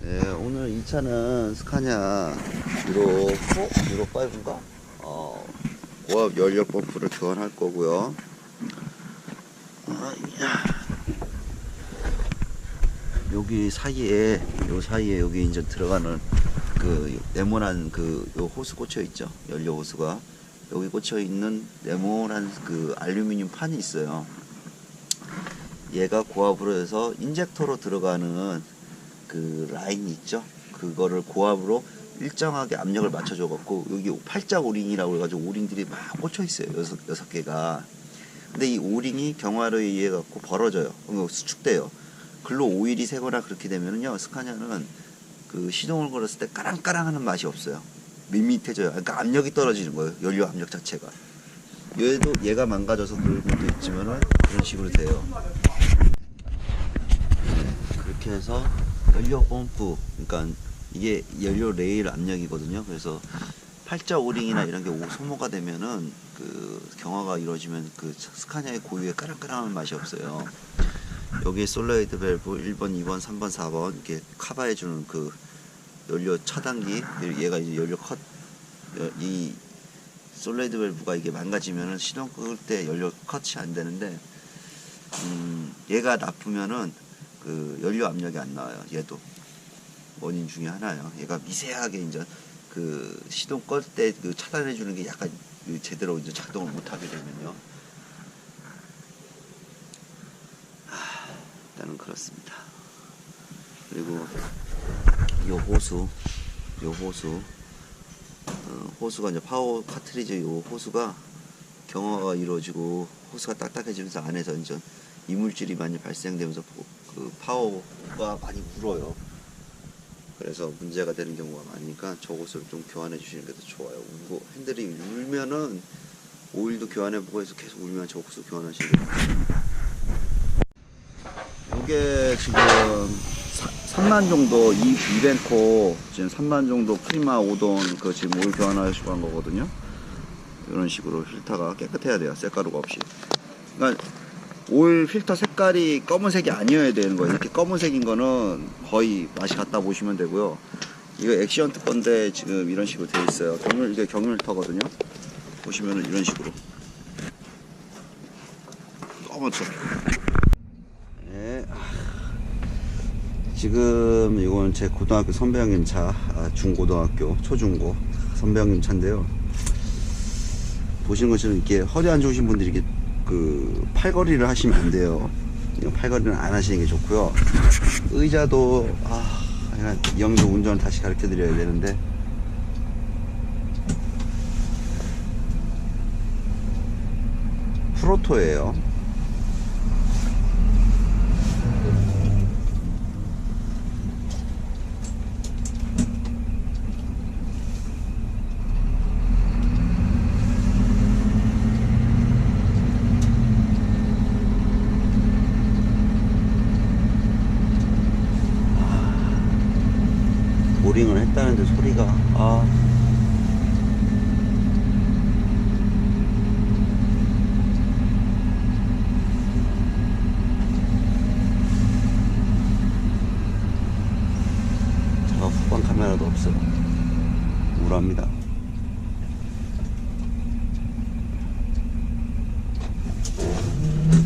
네, 오늘 이 차는 스카냐 유로 4? 유로 5인가? 어, 고압 연료 펌프를 교환할 거고요. 아, 야. 여기 사이에, 요 사이에 여기 이제 들어가는 그 네모난 그 요 호스 꽂혀 있죠. 연료 호스가. 여기 꽂혀 있는 네모난 그 알루미늄 판이 있어요. 얘가 고압으로 해서 인젝터로 들어가는 그 라인 있죠. 그거를 고압으로 일정하게 압력을 맞춰줘 갖고 여기 팔자 오링이라고 해가지고 오링들이 막 꽂혀 있어요. 여섯 여섯 개가. 근데 이 오링이 경화로에 의해 갖고 벌어져요. 수축돼요. 글로 오일이 새거나 그렇게 되면은요 스카냐는 그 시동을 걸었을 때 까랑까랑하는 맛이 없어요. 밋밋해져요. 그러니까 압력이 떨어지는 거예요. 연료 압력 자체가. 얘도 얘가 망가져서 그럴 것도 있지만은 이런 식으로 돼요. 네, 그렇게 해서 연료 펌프, 그러니까 이게 연료 레일 압력이거든요. 그래서 팔자 오링이나 이런 게 오- 소모가 되면은 그 경화가 이루어지면 그 스카냐의 고유의 까랑까랑한 맛이 없어요. 여기 솔로이드 밸브 1번, 2번, 3번, 4번 이렇게 커버해 주는 그 연료 차단기 얘가 이제 연료 컷 이 솔로이드 밸브가 이게 망가지면은 시동 끌 때 연료 컷이 안 되는데 음 얘가 나쁘면은 그 연료 압력이 안 나와요. 얘도. 원인 중에 하나예요. 얘가 미세하게 이제 그 시동 끌 때 그 차단해 주는 게 약간 그 제대로 이제 작동을 못 하게 되면요. 아, 일단은 그렇습니다. 그리고 요 호수 요 호수. 어, 호수가 이제 파워 카트리지 요 호수가 경화가 이루어지고 호수가 딱딱해지면서 안에서 이제 이물질이 많이 발생되면서 포- 그 파워가 많이 울어요. 그래서 문제가 되는 경우가 많으니까 저곳을 좀 교환해 주시는 게 더 좋아요. 울고 핸들이 울면은 오일도 교환해 보고 해서 계속 울면 저곳을 교환하시는 게 좋아요. 이게 지금 3만 정도 이 이벤코 지금 3만 정도 프리마 5돈 그 지금 오일 교환하시고 한 거거든요. 이런 식으로 필터가 깨끗해야 돼요. 쇳가루가 없이. 그러니까 오일 필터 색깔이 검은색이 아니어야 되는 거예요. 이렇게 검은색인 거는 거의 맛이 같다 보시면 되고요. 이거 액시언트 건데 지금 이런 식으로 돼 있어요. 경률 이게 경률터거든요. 보시면은 이런 식으로 검은색. 네. 지금 이건 제 고등학교 선배 형님 차, 아, 중고등학교, 초중고 선배 형님 차인데요. 보시는 것처럼 이렇게 허리 안 좋으신 분들이 이렇게 그 팔걸이를 하시면 안 돼요. 팔걸이는 안 하시는 게 좋고요. 의자도 아, 형도 운전을 다시 가르쳐 드려야 되는데 프로토예요. 보링을 소리가 아. 차가 후방 카메라도 없어요. 우울합니다.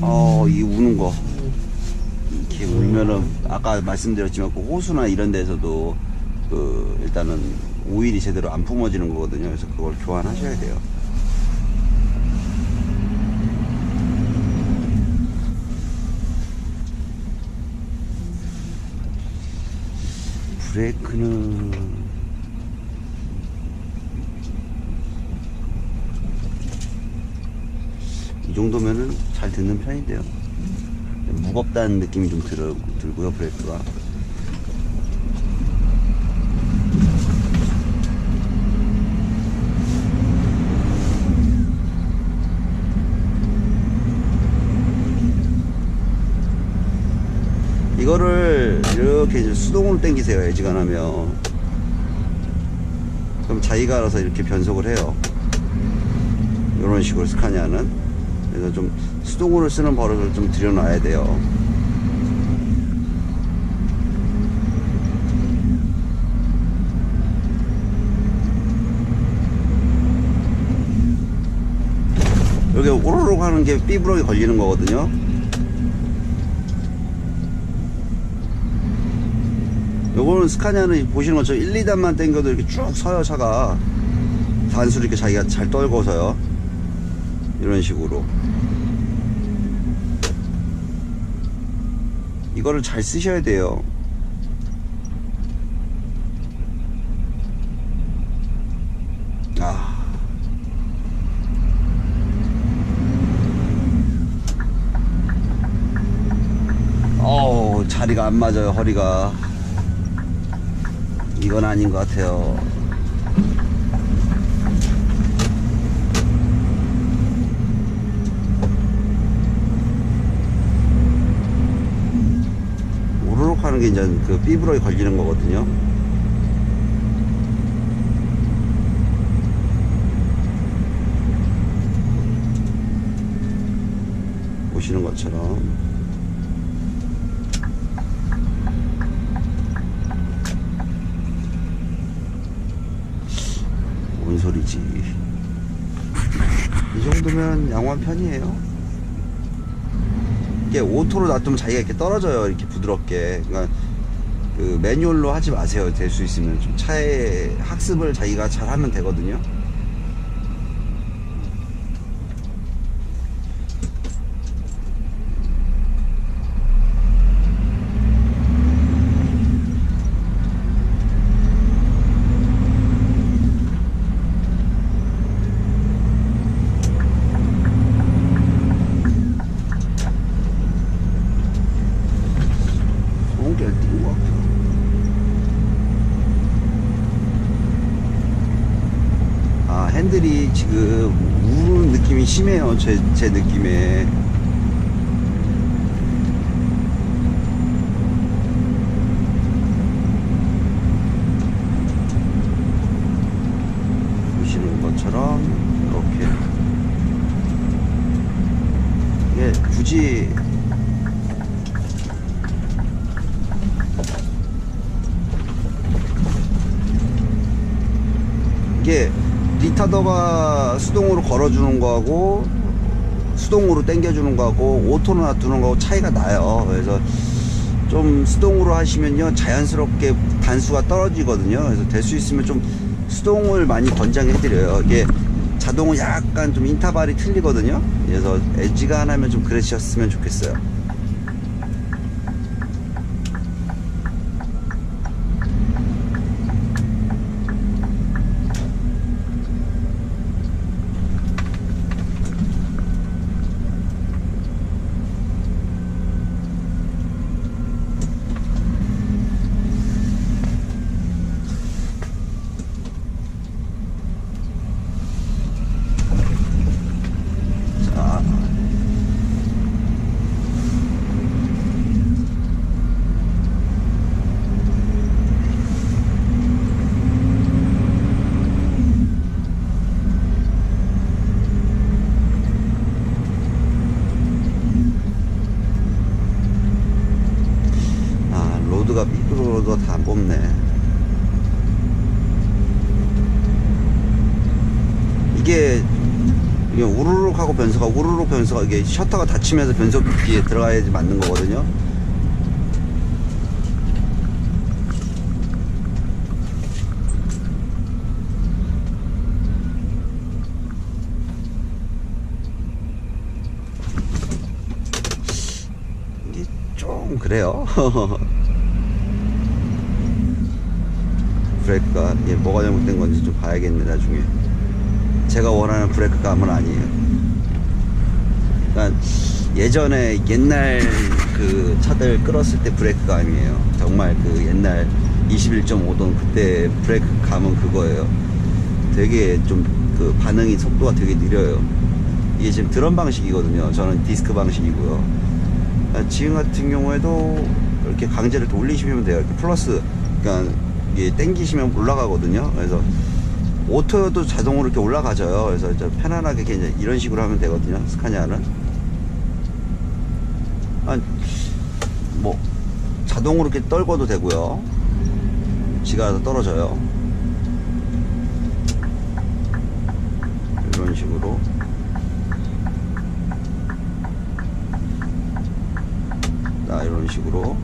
어이 우는 거. 이렇게 울면은 아까 말씀드렸지만 그 호수나 이런 데서도 그 일단은 오일이 제대로 안 품어지는 거거든요. 그래서 그걸 교환하셔야 돼요. 브레이크는 이 정도면은 잘 듣는 편인데요. 무겁다는 느낌이 좀 들, 들고요, 브레이크가. 이거를 이렇게 이제 수동으로 당기세요 애지간하면. 그럼 자기가 알아서 이렇게 변속을 해요. 이런 식으로 스카냐는. 그래서 좀 수동으로 쓰는 버릇을 좀 들여놔야 돼요. 여기 오르록 하는 게 삐부럭이 걸리는 거거든요. 요거는 스카니아는 보시는 것처럼 1, 2단만 당겨도 이렇게 쭉 서요 차가. 단수를 이렇게 자기가 잘 떨궈서요. 이런 식으로. 이거를 잘 쓰셔야 돼요. 아. 어우 자리가 안 맞아요 허리가 이건 아닌 것 같아요. 오르륵 하는 게 이제 그 삐부러에 걸리는 거거든요. 보시는 것처럼 뭔 소리지 이 정도면 양호한 편이에요. 이게 오토로 놔두면 자기가 이렇게 떨어져요. 이렇게 부드럽게. 그러니까 그 매뉴얼로 하지 마세요. 될 수 있으면 좀 차의 학습을 자기가 잘 하면 되거든요 좋은 게 띈 것 같아요 아 지금 우는 느낌이 심해요 제, 제 느낌에. 보시는 것처럼 이렇게. 이게 굳이. 이게 리타더가 수동으로 걸어주는 거하고 수동으로 당겨주는 거하고 오토로 놔두는 거하고 차이가 나요. 그래서 좀 수동으로 하시면요 자연스럽게 단수가 떨어지거든요. 그래서 될 수 있으면 좀 수동을 많이 권장해 드려요. 이게 자동은 약간 좀 인터벌이 틀리거든요. 그래서 엣지가 하나면 좀 그러셨으면 좋겠어요. 자, 아, 로드가 삐뚤어도 다 안 뽑네. 이게 이게 우르륵 하고 변수가 우르륵 변수가 이게 셔터가 닫히면서 변속기에 들어가야지 맞는 거거든요. 이게 좀 그래요. 브레이크가 뭐가 잘못된 건지 좀 봐야겠네 나중에. 제가 원하는 브레이크감은 아니에요. 그러니까 예전에 옛날 그 차들 끌었을 때 브레이크감이에요. 정말 그 옛날 21.5돈 그때 브레이크감은 그거예요. 되게 좀 그 반응이 속도가 되게 느려요. 이게 지금 드럼 방식이거든요. 저는 디스크 방식이고요. 그러니까 지금 같은 경우에도 이렇게 강제로 이렇게 올리시면 돼요. 이렇게 플러스, 그러니까 이게 땡기시면 올라가거든요. 그래서 오토도 자동으로 이렇게 올라가져요. 그래서 이제 편안하게 이제 이런 식으로 하면 되거든요 스카니아는. 뭐 자동으로 이렇게 떨궈도 되고요. 지가 떨어져요. 이런 식으로. 자 이런 식으로.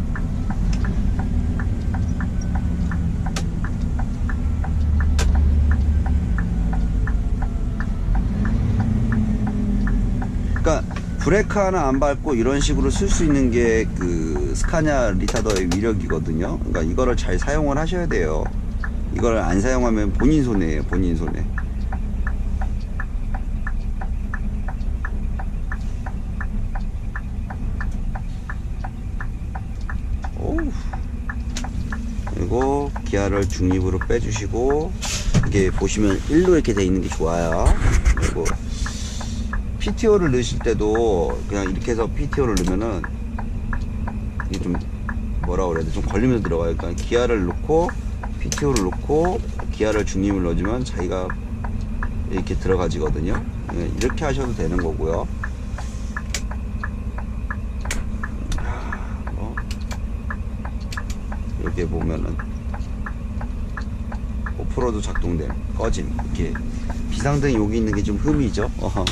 브레이크 하나 안 밟고 이런 식으로 쓸 수 있는 게 그 스카냐 리타더의 위력이거든요. 그러니까 이거를 잘 사용을 하셔야 돼요. 이걸 안 사용하면 본인 손해예요. 본인 손해. 오우. 그리고 기아를 중립으로 빼주시고 이게 보시면 1로 이렇게 돼 있는 게 좋아요. 그리고 PTO를 넣으실 때도 그냥 이렇게 해서 PTO를 넣으면은 이게 좀 뭐라 그래야 돼? 좀 걸리면서 들어가요. 그러니까 기아를 넣고 PTO를 넣고 기아를 중립을 넣어주면 자기가 이렇게 들어가지거든요. 예, 이렇게 하셔도 되는 거고요. 뭐 이렇게 보면은 오프로드 작동됨 꺼짐 이렇게 비상등이 여기 있는 게 좀 흠이죠. 어허.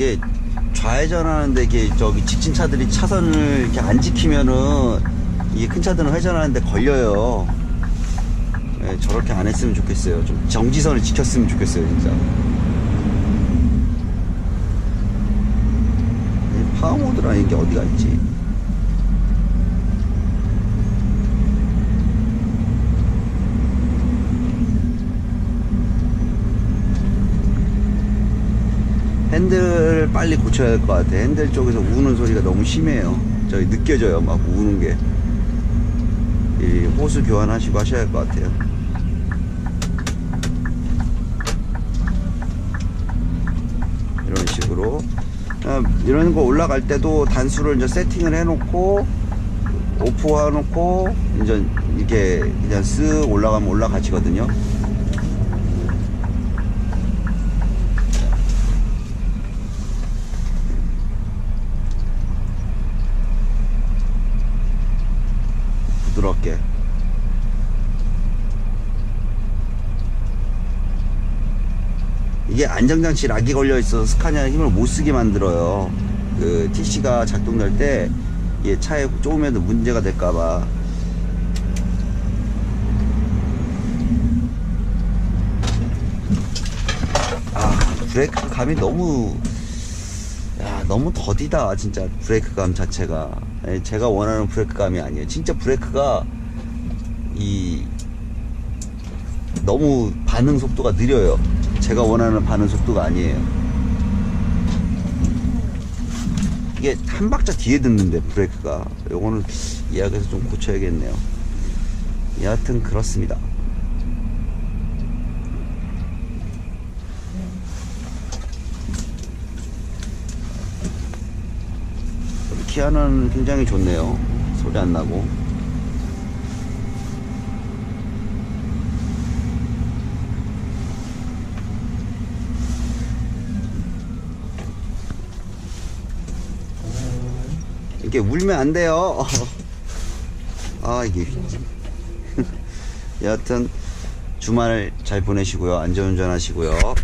이게 좌회전하는데 이게 저기 직진 차들이 차선을 이렇게 안 지키면은 이게 큰 차들은 회전하는데 걸려요. 예, 저렇게 안 했으면 좋겠어요. 좀 정지선을 지켰으면 좋겠어요, 진짜. 이 파워모드라는 게 어디가 있지? 핸들 빨리 고쳐야 될 것 같아. 핸들 쪽에서 우는 소리가 너무 심해요. 저기 느껴져요. 막 우는 게. 이 호수 교환하시고 하셔야 할 것 같아요. 이런 식으로. 아, 이런 거 올라갈 때도 단수를 이제 세팅을 해놓고 오프 해놓고 이제 이게 그냥 쓱 올라가면 올라가지거든요. 부드럽게. 이게 안정장치 락이 걸려 있어서 스카니아 힘을 못 쓰게 만들어요. 그 TC가 작동될 때 이게 차에 조금이라도 문제가 될까봐. 아 브레이크 감이 너무 야 너무 더디다 진짜 브레이크 감 자체가 예, 제가 원하는 브레이크 감이 아니에요 진짜 브레이크가 이 너무 반응 속도가 느려요 제가 원하는 반응 속도가 아니에요 이게 한 박자 뒤에 듣는데 브레이크가 요거는 이야기해서 좀 고쳐야겠네요 여하튼 그렇습니다 키아는 굉장히 좋네요. 소리 안 나고. 이게 울면 안 돼요. 아, 이게. 여하튼 주말 잘 보내시고요. 안전운전 하시고요.